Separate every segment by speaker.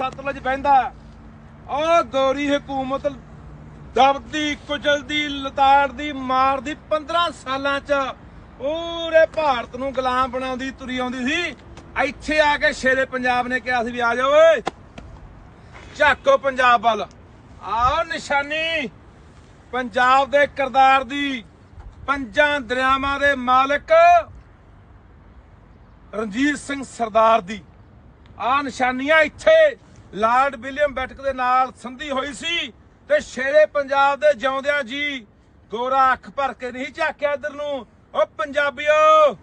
Speaker 1: ਸਤਲੁਜ ਬਹਿੰਦਾ ਉਹ ਗੋਰੀ ਹਕੂਮਤ ਦਬਦੀ, ਕੁਚਲਦੀ, ਲਤਾੜਦੀ, ਮਾਰਦੀ 15 ਸਾਲਾਂ ਚ ਪੂਰੇ ਭਾਰਤ ਨੂੰ ਗੁਲਾਮ ਬਣਾਉਂਦੀ, ਤੁਰੀ ਆਉਂਦੀ ਸੀ। ਇੱਥੇ ਆ ਕੇ ਸ਼ੇਰੇ ਪੰਜਾਬ ਨੇ ਕਿਹਾ ਸੀ ਵੀ ਆ ਜਾਓ ਓਏ। ਝਾਕੋ ਪੰਜਾਬ ਵੱਲ। ਆਹ ਨਿਸ਼ਾਨੀ ਪੰਜਾਬ ਦੇ ਕਰਤਾਰ ਦੀ, ਪੰਜਾਂ ਦਰਿਆਵਾਂ ਦੇ ਮਾਲਕ ਰਣਜੀਤ ਸਿੰਘ ਸਰਦਾਰ ਦੀ। ਆ ਨਿਸ਼ਾਨੀਆਂ ਇੱਥੇ। ਲਾਰਡ ਵਿਲੀਅਮ ਬੈਠਕ ਦੇ ਨਾਲ ਸੰਧੀ ਹੋਈ ਸੀ ਤੇ ਸ਼ੇਰੇ ਪੰਜਾਬ ਦੇ ਜਿਉਂਦਿਆਂ ਜੀ ਗੋਰਾ ਅੱਖ ਭਰ ਕੇ ਨਹੀਂ ਝਾਕਿਆ ਇਧਰ ਨੂੰ। ਉਹ ਪੰਜਾਬੀਓ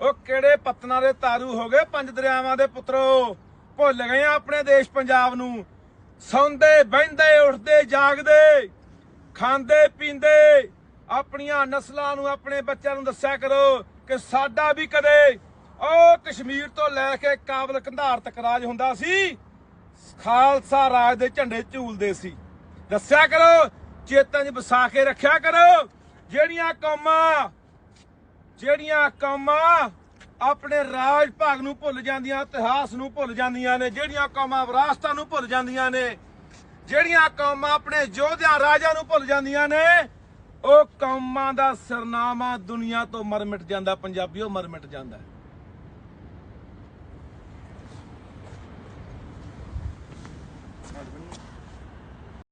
Speaker 1: ਉਹ ਕਿਹੜੇ ਪਤਨਾ ਦੇ ਤਾਰੂ ਹੋ ਗਏ ਪੰਜ ਦਰਿਆਵਾਂ ਦੇ ਪੁੱਤਰੋ। ਭੁੱਲ ਗਏ ਆਪਣੇ ਦੇਸ਼ ਪੰਜਾਬ ਨੂੰ। ਸੌਂਦੇ, ਬਹਿੰਦੇ, ਉੱਠਦੇ, ਜਾਗਦੇ, ਖਾਂਦੇ, ਪੀਂਦੇ। ਆਪਣੀਆਂ ਨਸਲਾਂ ਨੂੰ, ਆਪਣੇ ਬੱਚਿਆਂ ਨੂੰ ਦੱਸਿਆ ਕਰੋ ਕਿ ਸਾਡਾ ਵੀ ਕਦੇ ਉਹ ਕਸ਼ਮੀਰ ਤੋਂ ਲੈ ਕੇ ਕਾਬਲ ਕੰਧਾਰ ਤੱਕ ਰਾਜ ਹੁੰਦਾ ਸੀ। ਖਾਲਸਾ ਰਾਜ ਦੇ ਝੰਡੇ ਝੂਲਦੇ ਸੀ। ਦੱਸਿਆ ਕਰੋ, ਚੇਤਨ 'ਚ ਵਸਾ ਕੇ ਰੱਖਿਆ ਕਰੋ। ਜਿਹੜੀਆਂ ਕੌਮਾਂ ਜਿਹੜੀਆਂ ਕੌਮਾਂ ਆਪਣੇ ਰਾਜ ਭਾਗ ਨੂੰ ਭੁੱਲ ਜਾਂਦੀਆਂ, ਇਤਿਹਾਸ ਨੂੰ ਭੁੱਲ ਜਾਂਦੀਆਂ ਨੇ, ਜਿਹੜੀਆਂ ਕੌਮਾਂ ਵਿਰਾਸਤਾਂ ਨੂੰ ਭੁੱਲ ਜਾਂਦੀਆਂ ਨੇ, ਜਿਹੜੀਆਂ ਕੌਮਾਂ ਆਪਣੇ ਯੋਧਿਆਂ, ਰਾਜਿਆਂ ਨੂੰ ਭੁੱਲ ਜਾਂਦੀਆਂ ਨੇ, ਉਹ ਕੌਮਾਂ ਦਾ ਸਰਨਾਮਾ ਦੁਨੀਆ ਤੋਂ ਮਰ ਮਿਟ ਜਾਂਦਾ, ਪੰਜਾਬੀਓ ਮਰ ਮਿਟ ਜਾਂਦਾ।